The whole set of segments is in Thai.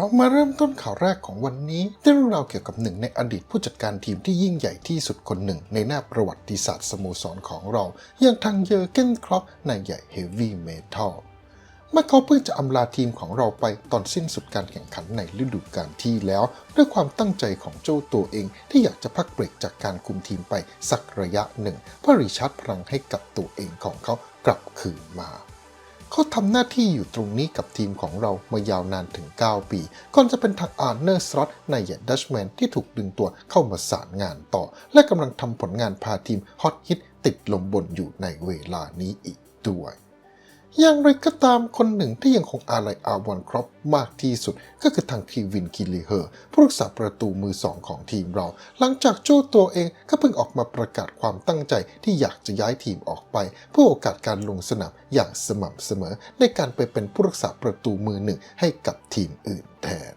เรามาเริ่มต้นข่าวแรกของวันนี้ด้วยเรื่องราวเกี่ยวกับหนึ่งในอดีตผู้จัดการทีมที่ยิ่งใหญ่ที่สุดคนหนึ่ง ในหน้าประวัติศาสตร์สโมสรของเรา อย่างทางเยอร์เกนครอปนายใหญ่เฮฟวี่เมทัลเมื่อเขาเพิ่งจะอำลาทีมของเราไปตอนสิ้นสุดการแข่งขันในฤดูกาลที่แล้ว ด้วยความตั้งใจของเจ้าตัวเองที่อยากจะพักเบรกจากการคุมทีมไปสักระยะหนึ่งเพื่อรีชาร์จพลังให้กับตัวเองของเขากลับคืนมา เขาทำหน้าที่อยู่ตรงนี้กับทีมของเรามายาวนานถึง 9 ปีก่อนจะเป็นทางอาร์เนอร์สลอตนายใหญ่ดัชแมนที่ถูกดึงตัวเข้ามาสานงานต่อ และกำลังทำผลงานพาทีมฮอตฮิตติดลมบนอยู่ในเวลานี้อีกด้วย อย่างไรก็ตามคนหนึ่งที่ยังคงอาลัยอาวอนครอปมากที่สุด ก็คือทางคีวินคิลิเฮอร์ผู้รักษาประตูมือสองของทีมเรา หลังจากโจ้ตัวเองก็เพิ่งออกมาประกาศความตั้งใจที่อยากจะย้ายทีมออกไป เพื่อโอกาสการลงสนามอย่างสม่ำเสมอ ในการไปเป็นผู้รักษาประตูมือหนึ่งให้กับทีมอื่นแทน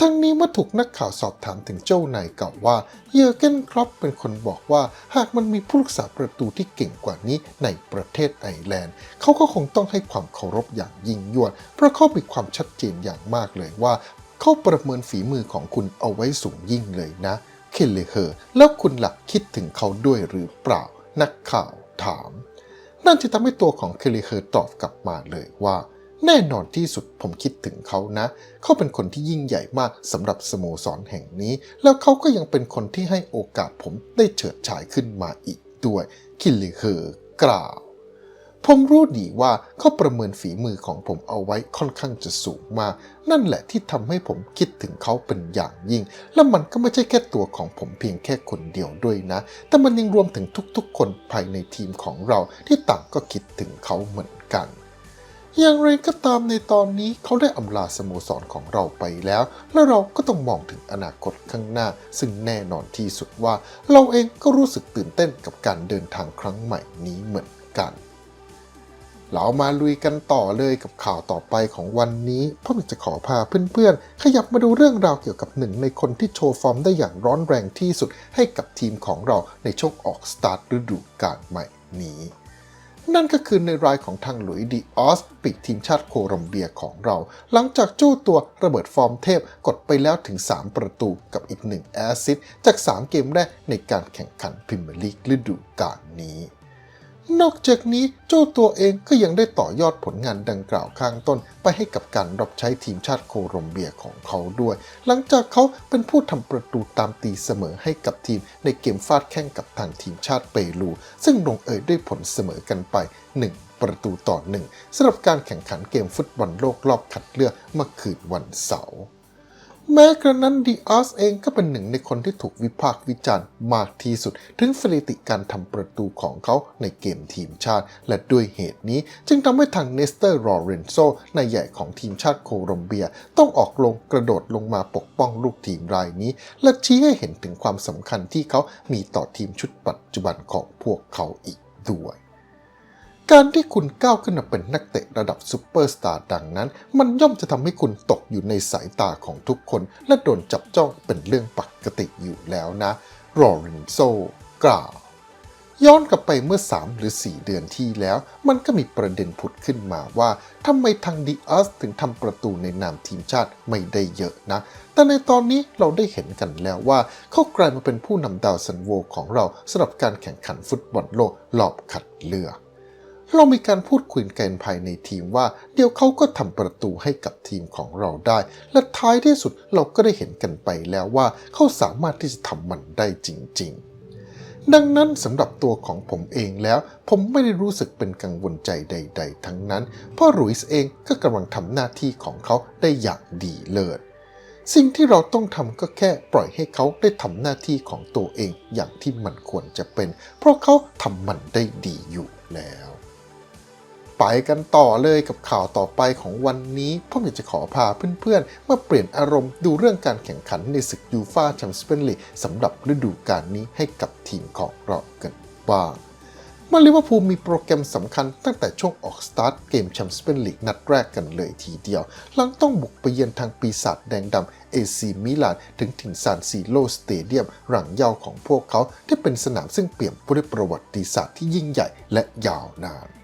ทั้งนี้เมื่อถูกนักข่าวสอบถามถึงเจ้านายเก่าว่า เยอร์เกนครอปเป็นคนบอกว่า หากมันมีผู้รักษาประตูที่เก่งกว่านี้ในประเทศไอร์แลนด์ เขาก็คงต้องให้ความเคารพอย่างยิ่งยวด เพราะเขามีความชัดเจนอย่างมากเลยว่า เขาประเมินฝีมือของคุณเอาไว้สูงยิ่งเลยนะ เคลเลเฮอร์ แล้วคุณหลักคิดถึงเขาด้วยหรือเปล่า นักข่าวถาม นั่นจะทำให้ตัวของเคลเลเฮอร์ตอบกลับมาเลยว่า แน่นอนที่สุดผมคิดถึงเขานะ เขาเป็นคนที่ยิ่งใหญ่มากสำหรับสโมสรแห่งนี้ แล้วเขาก็ยังเป็นคนที่ให้โอกาสผมได้เฉิดฉายขึ้นมาอีกด้วย คิลเลเฮอร์กล่าว ผมรู้ดีว่าเขาประเมินฝีมือของผมเอาไว้ค่อนข้างจะสูงมาก นั่นแหละที่ทำให้ผมคิดถึงเขาเป็นอย่างยิ่ง และมันก็ไม่ใช่แค่ตัวของผมเพียงแค่คนเดียวด้วยนะ แต่มันยังรวมถึงทุกๆ คนภายในทีมของเราที่ต่างก็คิดถึงเขาเหมือนกัน อย่างไรก็ตามในตอนนี้เขาได้อำลาสโมสรของเราไปแล้ว และเราก็ต้องมองถึงอนาคตข้างหน้า ซึ่งแน่นอนที่สุดว่า เราเองก็รู้สึกตื่นเต้นกับการเดินทางครั้งใหม่นี้เหมือนกัน เรามาลุยกันต่อเลยกับข่าวต่อไปของวันนี้พ่อมิจะขอพาเพื่อนๆ ขยับมาดูเรื่องราวเกี่ยวกับหนึ่งในคนที่โชว์ฟอร์มได้อย่างร้อนแรงที่สุดให้กับทีมของเราในช่วงออกสตาร์ทฤดูกาลใหม่นี้ นั่นก็คือในรายของทางหลุยส์ดีออสปีกทีมชาติโคลอมเบียของเรา หลังจากจู้ตัวระเบิดฟอร์มเทพกดไปแล้วถึง 3 ประตูกับอีก 1 แอสซิสจาก 3 เกมแรกในการแข่งขันพรีเมียร์ลีกฤดูกาลนี้ นอกจากนี้เจ้าตัวเองก็ยังได้ต่อยอดผลงานดังกล่าวข้างต้น ไปให้กับการรับใช้ทีมชาติโคลอมเบียของเขาด้วย หลังจากเขาเป็นผู้ทำประตูตามตีเสมอให้กับทีม ในเกมฟาดแข่งกับทางทีมชาติเปรู ซึ่งลงเอยด้วยผลเสมอกันไป 1 ประตูต่อหนึ่งสำหรับการแข่งขันเกมฟุตบอลโลกรอบคัดเลือกเมื่อคืนวันเสาร์ แม้กระนั้นดีอาสเองก็เป็นหนึ่งในคนที่ถูกวิพากษ์วิจารณ์มากที่สุด ถึงสถิติการทำประตูของเขาในเกมทีมชาติ และด้วยเหตุนี้จึงทำให้ทางเนสเตอร์รอเรนโซนายใหญ่ของทีมชาติโคลอมเบีย ต้องออกลงกระโดดลงมาปกป้องลูกทีมรายนี้ และชี้ให้เห็นถึงความสำคัญที่เขามีต่อทีมชุดปัจจุบันของพวกเขาอีกด้วย การที่คุณก้าวขึ้นมาเป็นนักเตะระดับซูเปอร์สตาร์ดังนั้น มันย่อมจะทำให้คุณตกอยู่ในสายตาของทุกคน และโดนจับจ้องเป็นเรื่องปกติอยู่แล้วนะรอเรนโซกล่าวย้อนกลับไปเมื่อ 3 หรือ 4 เดือนที่แล้ว มันก็มีประเด็นผุดขึ้นมาว่าทำไมทางดีอัสถึงทำประตูในนามทีมชาติไม่ได้เยอะนะ แต่ในตอนนี้เราได้เห็นกันแล้วว่า เขากลายมาเป็นผู้นำดาวซันโวของเราสำหรับการแข่งขันฟุตบอลโลกรอบคัดเลือก เรามีการพูดคุยกันภายในทีมว่า เดี๋ยวเขาก็ทำประตูให้กับทีมของเราได้ และท้ายที่สุดเราก็ได้เห็นกันไปแล้วว่าเขาสามารถที่จะทำมันได้จริง ๆ ดังนั้นสำหรับตัวของผมเองแล้ว ผมไม่ได้รู้สึกเป็นกังวลใจใด ๆ ทั้งนั้น เพราะรุยส์เองก็กำลังทำหน้าที่ของเขาได้อย่างดีเลิศสิ่งที่เราต้องทำก็แค่ปล่อยให้เขาได้ทำหน้าที่ของตัวเองอย่างที่มันควรจะเป็น เพราะเขาทำมันได้ดีอยู่แล้ว ไปกันต่อเลยกับข่าวต่อไปของวันนี้ผมอยากจะขอพาเพื่อนๆ มาเปลี่ยนอารมณ์ดูเรื่องการแข่งขันในศึกยูฟาแชมเปี้ยนลีกสำหรับฤดูกาลนี้ให้กับทีมของเรากันบ้างมื่อลิเวอร์พูลมีโปรแกรมสำคัญตั้งแต่ช่วงออกสตาร์ทเกมแชมเปี้ยนลีกนัดแรกกันเลยทีเดียว หลังต้องบุกไปเยือนทางปีศาจแดงดำเอซีมิลานถึงถิ่นซานซีโรสเตเดียมหลังเยาวของพวกเขาที่เป็นสนามซึ่งเปี่ยมไปด้วยประวัติศาสตร์ที่ยิ่งใหญ่และยาวนาน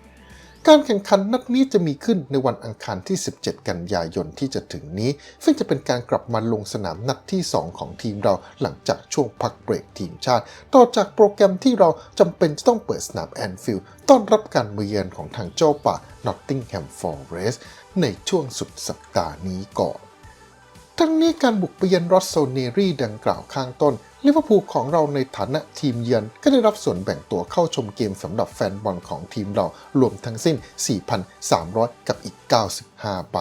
การแข่งขันนัดนี้จะมีขึ้นในวันอังคารที่ 17 กันยายนที่จะถึงนี้ ซึ่งจะเป็นการกลับมาลงสนามนัดที่ 2 ของทีมเราหลังจากช่วงพักเบรกทีมชาติ ต่อจากโปรแกรมที่เราจำเป็นจะต้องเปิดสนามแอนฟิลด์ต้อนรับการมาเยือนของทางเจ้าป่านอตติงแฮมฟอร์เรสในช่วงสุดสัปดาห์นี้ก่อน ทั้งนี้การบุกไปเยือนรอสโซเนรีดังกล่าวข้างต้นลิเวอร์พูลของเราในฐานะทีมเยือนก็ได้รับส่วนแบ่งตัวเข้าชมเกมสำหรับแฟนบอลของทีมเรารวมทั้งสิ้น 4,300 กับอีก 95 ใบ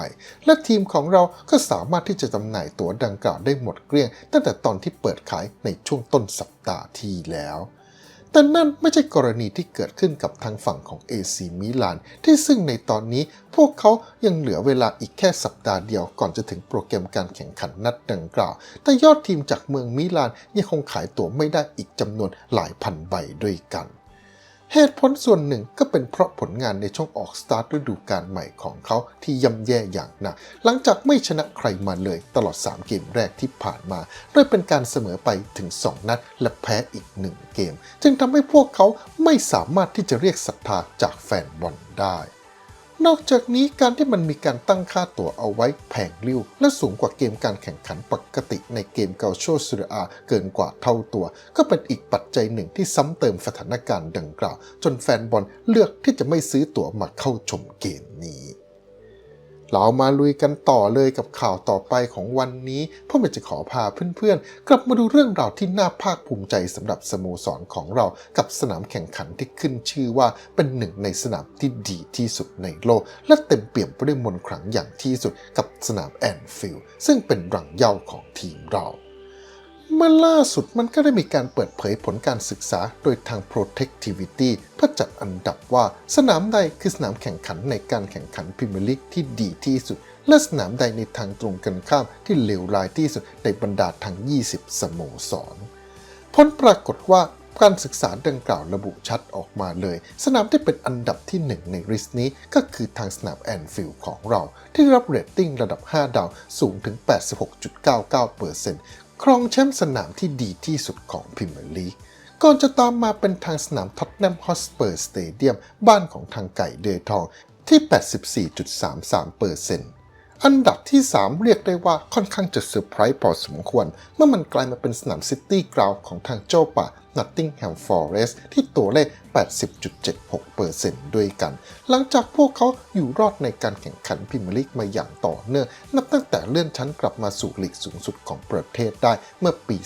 และทีมของเราก็สามารถที่จะจำหน่ายตั๋วดังกล่าวได้หมดเกลี้ยง ตั้งแต่ตอนที่เปิดขายในช่วงต้นสัปดาห์ที่แล้ว แต่นั่นไม่ใช่กรณีที่เกิดขึ้นกับทางฝั่งของ AC มิลาน ที่ซึ่งในตอนนี้พวกเขายังเหลือเวลาอีกแค่สัปดาห์เดียวก่อนจะถึงโปรแกรมการแข่งขันนัดดังกล่าว แต่ยอดทีมจากเมืองมิลานยังคงขายตั๋วไม่ได้อีกจำนวนหลายพันใบด้วยกัน เหตุผลส่วนหนึ่งก็เป็นเพราะผลงานในช่วงออกสตาร์ทฤดูกาลใหม่ของเขาที่ย่ำแย่อย่างหนัก หลังจากไม่ชนะใครมาเลยตลอด 3 เกมแรกที่ผ่านมาโดยเป็นการเสมอไปถึง 2 นัด และแพ้อีก 1 เกม จึงทำให้พวกเขาไม่สามารถที่จะเรียกศรัทธาจากแฟนบอลได้ นอกจากนี้การที่มันมีการตั้งค่าตั๋วเอาไว้แพงริ้ว และสูงกว่าเกมการแข่งขันปกติในเกมเกาโชซูรอาเกินกว่าเท่าตัว ก็เป็นอีกปัจจัยหนึ่งที่ซ้ำเติมสถานการณ์ดังกล่าว จนแฟนบอลเลือกที่จะไม่ซื้อตั๋วมาเข้าชมเกมนี้ เรามาลุยกันต่อเลยกับข่าวต่อไปของวันนี้พ่อเมย์จะขอพาเพื่อนๆ กลับมาดูเรื่องราวที่น่าภาคภูมิใจสำหรับสโมสรของเรากับสนามแข่งขันที่ขึ้นชื่อว่าเป็นหนึ่งในสนามที่ดีที่สุดในโลก และเต็มเปี่ยมไปด้วยมนต์ขลังอย่างที่สุดกับสนามแอนฟิลด์ซึ่งเป็นรังเย้าของทีมเรา เมื่อล่าสุดมันก็ได้มีการเปิดเผยผลการศึกษาโดยทาง Protectivity เพื่อจัดอันดับว่าสนามใดคือสนามแข่งขันในการแข่งขันพรีเมียร์ลีกที่ดีที่สุด และสนามใดในทางตรงกันข้ามที่เลวร้ายที่สุดในบรรดาทั้ง 20 สโมสร ผลปรากฏว่าการศึกษาดังกล่าวระบุชัดออกมาเลย สนามที่เป็นอันดับที่ 1 ในริสต์นี้ก็คือทางสนามแอนฟิลด์ของเรา ที่รับเรตติ้งระดับ 5 ดาวสูงถึง 86.99% ครองแชมป์สนามที่ดีที่สุดของพรีเมียร์ลีกก่อนจะตามมาเป็นทางสนามท็อตแนมฮอสเปอร์สเตเดียมบ้านของทางไก่เดทองที่ 84.33%อัน อันดับที่ 3 เรียกได้ว่าค่อนข้างจะเซอร์ไพรส์พอสมควร เมื่อมันกลายมาเป็นสนามซิตี้กราวของทางเจ้าป่า Nottingham Forest ที่ตัวเลข 80.76%ด้วยกัน หลังจากพวกเขาอยู่รอดในการแข่งขันพรีเมียร์ลีกมาอย่างต่อเนื่อง นับตั้งแต่เลื่อนชั้นกลับมาสู่ลีกสูงสุดของประเทศได้เมื่อปี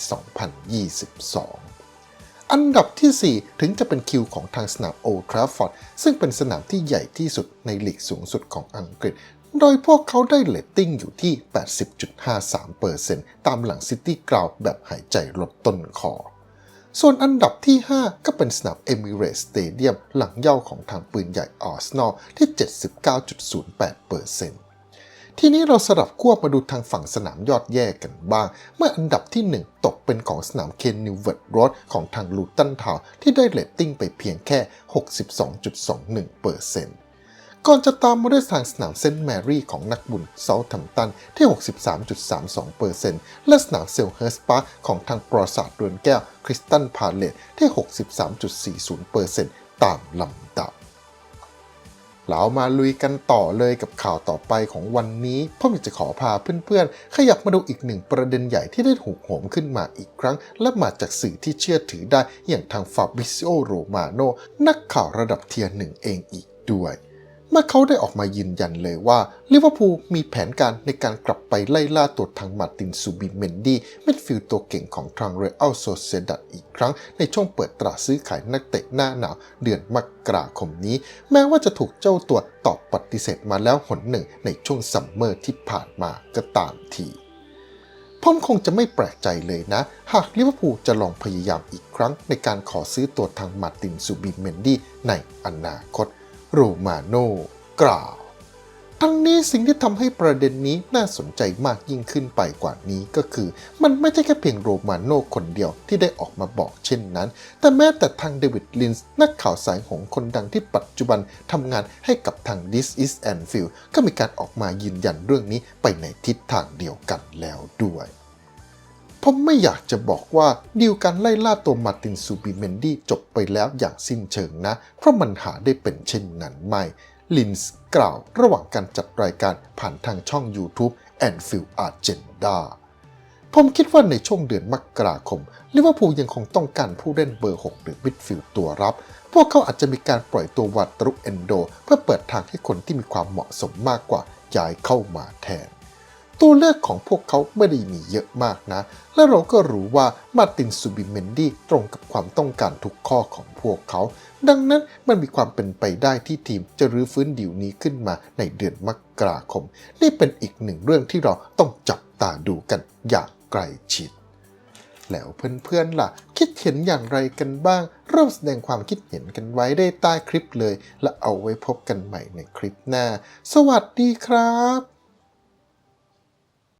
2022อันดับที่ 4 ถึงจะเป็นคิวของทางสนามโอทราฟอร์ดซึ่งเป็นสนามที่ใหญ่ที่สุดในลีกสูงสุดของอังกฤษ โดยพวกเขาได้เลตติ้งอยู่ที่ 80.53%ตามหลังซิตี้กราวแบบหายใจลดต้นคอ ส่วนอันดับที่ 5 ก็เป็นสนามเอมิเรสสเตเดียมหลังเย่าของทางปืนใหญ่อาร์เซนอลที่ 79.08%ทีนี้เราสลับขั้วมาดูทางฝั่งสนามยอดแย่กันบ้าง เมื่ออันดับที่ 1 ตกเป็นของสนามเคนนิวเวิร์ดโรดของทางลูตันทาวที่ได้เรตติ้งไปเพียงแค่ 62.21% ก่อนจะตามมาด้วยทางสนามเซนต์แมรี่ของนักบุญเซาท์แฮมตันที่ 63.32%และสนามเซลเฮิร์สปาร์คของทางปราสาทเรือนแก้วคริสตันพาเลตที่ 63.40%ตามลำดับเรามาลุยกันต่อเลยกับข่าวต่อไปของวันนี้พ่อมีจะขอพาเพื่อนๆ ขยับมาดูอีกหนึ่งประเด็นใหญ่ที่ได้ถูกโหมขึ้นมาอีกครั้ง และมาจากสื่อที่เชื่อถือได้อย่างทางฟาบริซิโอโรมาโนนักข่าวระดับเทียร์หนึ่งเองอีกด้วย เมื่อเขาได้ออกมายืนยันเลยว่าลิเวอร์พูลมีแผนการในการกลับไปไล่ล่าตัวทางมาตินซูบิเมนดี้มิดฟิลด์ตัวเก่งของทางเรอัลโซเซดัดอีกครั้ง ในช่วงเปิดตลาดซื้อขายนักเตะหน้าหนาวเดือนมกราคมนี้ แม้ว่าจะถูกเจ้าตัวตอบปฏิเสธมาแล้วหนหนึ่งในช่วงซัมเมอร์ที่ผ่านมาก็ตามทีผมคงจะไม่แปลกใจเลยนะ หากลิเวอร์พูลจะลองพยายามอีกครั้งในการขอซื้อตัวทางมาตินซูบิเมนดี้ในอนาคต โรมาโนกล่าว ทั้งนี้สิ่งที่ทำให้ประเด็นนี้น่าสนใจมากยิ่งขึ้นไปกว่านี้ก็คือ มันไม่ใช่แค่เพียงโรมาโนคนเดียวที่ได้ออกมาบอกเช่นนั้น แต่แม้แต่ทางเดวิดลินส์นักข่าวสายหงคนดังที่ปัจจุบันทำงานให้กับทาง This is Anfield ก็มีการออกมายืนยันเรื่องนี้ไปในทิศทางเดียวกันแล้วด้วย ผมไม่อยากจะบอกว่าดีลการไล่ล่าตัวมาตินซูบิเมนดี้จบไปแล้วอย่างสิ้นเชิงนะ เพราะมันหาได้เป็นเช่นนั้นไม่ ลินส์กล่าวระหว่างการจัดรายการผ่านทางช่อง YouTube Anfield Agenda ผมคิดว่าในช่วงเดือนมกราคมลิเวอร์พูลยังคงต้องการผู้เล่นเบอร์ 6 หรือมิดฟิลด์ตัวรับ พวกเขาอาจจะมีการปล่อยตัววัตรุเอนโด เพื่อเปิดทางให้คนที่มีความเหมาะสมมากกว่าย้ายเข้ามาแทน ตัวเลือกของพวกเขาไม่ได้มีเยอะมากนะ และเราก็รู้ว่ามาตินซูบิเมนดี้ตรงกับความต้องการทุกข้อของพวกเขา ดังนั้นมันมีความเป็นไปได้ที่ทีมจะรื้อฟื้นดีลนี้ขึ้นมาในเดือนมกราคม นี่เป็นอีกหนึ่งเรื่องที่เราต้องจับตาดูกันอย่างใกล้ชิดแล้วเพื่อนๆล่ะ คิดเห็นอย่างไรกันบ้าง ร่วมแสดงความคิดเห็นกันไว้ได้ใต้คลิปเลย และเอาไว้พบกันใหม่ในคลิปหน้า สวัสดีครับ